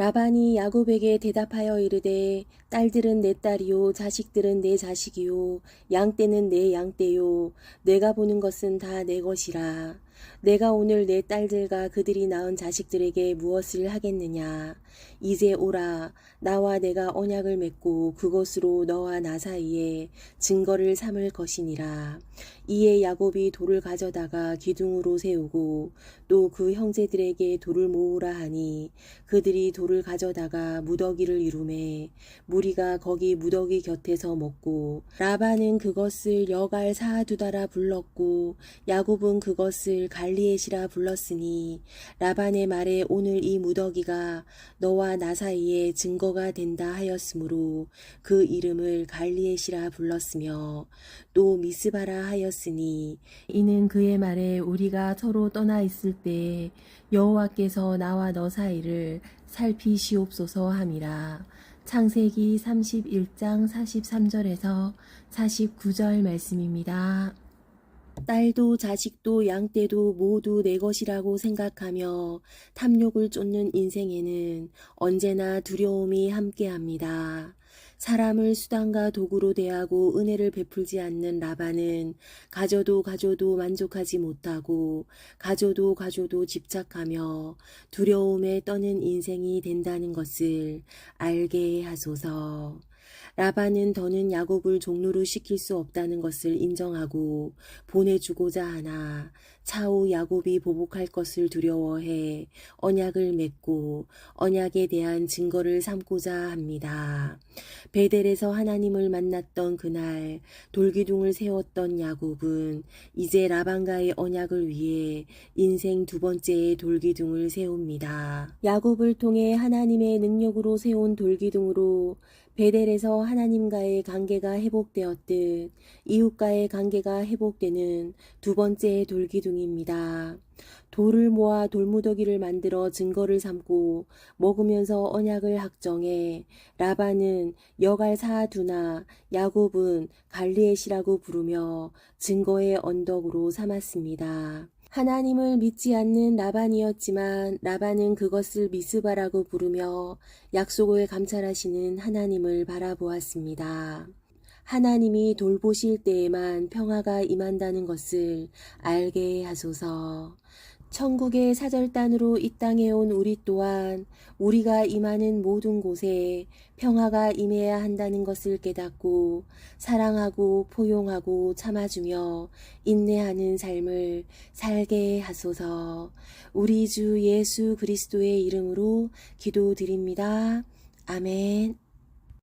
라반이 야곱에게 대답하여 이르되 딸들은 내 딸이요 자식들은 내 자식이요 양떼는 내 양떼요. 내가 보는 것은 다 내 것이라 내가 오늘 내 딸들과 그들이 낳은 자식들에게 무엇을 하겠느냐? 이제 오라. 나와 내가 언약을 맺고 그것으로 너와 나 사이에 증거를 삼을 것이니라. 이에 야곱이 돌을 가져다가 기둥으로 세우고 또 그 형제들에게 돌을 모으라 하니 그들이 돌을 가져다가 무더기를 이루매 무리가 거기 무더기 곁에서 먹고 라반은 그것을 여갈 사두다라 불렀고 야곱은 그것을 갈리엣이라 불렀으니 라반의 말에 오늘 이 무더기가 너와 나 사이에 증거가 된다 하였으므로 그 이름을 갈리엣이라 불렀으며 또 미스바라 하였으니 이는 그의 말에 우리가 서로 떠나 있을 때 여호와께서 나와 너 사이를 살피시옵소서 함이라. 창세기 31장 43절에서 49절 말씀입니다. 딸도 자식도 양떼도 모두 내 것이라고 생각하며 탐욕을 쫓는 인생에는 언제나 두려움이 함께합니다. 사람을 수단과 도구로 대하고 은혜를 베풀지 않는 라반은 가져도 가져도 만족하지 못하고 가져도 가져도 집착하며 두려움에 떠는 인생이 된다는 것을 알게 하소서. 라반은 더는 야곱을 종로로 시킬 수 없다는 것을 인정하고 보내주고자 하나 차후 야곱이 보복할 것을 두려워해 언약을 맺고 언약에 대한 증거를 삼고자 합니다. 베델에서 하나님을 만났던 그날 돌기둥을 세웠던 야곱은 이제 라반과의 언약을 위해 인생 두 번째의 돌기둥을 세웁니다. 야곱을 통해 하나님의 능력으로 세운 돌기둥으로 베델에서 하나님과의 관계가 회복되었듯 이웃과의 관계가 회복되는 두 번째 돌기둥입니다. 돌을 모아 돌무더기를 만들어 증거를 삼고 먹으면서 언약을 확정해 라반은 여갈 사두나 야곱은 갈리엣이라고 부르며 증거의 언덕으로 삼았습니다. 하나님을 믿지 않는 라반이었지만 라반은 그것을 미스바라고 부르며 약속을 감찰하시는 하나님을 바라보았습니다. 하나님이 돌보실 때에만 평화가 임한다는 것을 알게 하소서. 천국의 사절단으로 이 땅에 온 우리 또한 우리가 임하는 모든 곳에 평화가 임해야 한다는 것을 깨닫고 사랑하고 포용하고 참아주며 인내하는 삶을 살게 하소서. 우리 주 예수 그리스도의 이름으로 기도드립니다. 아멘.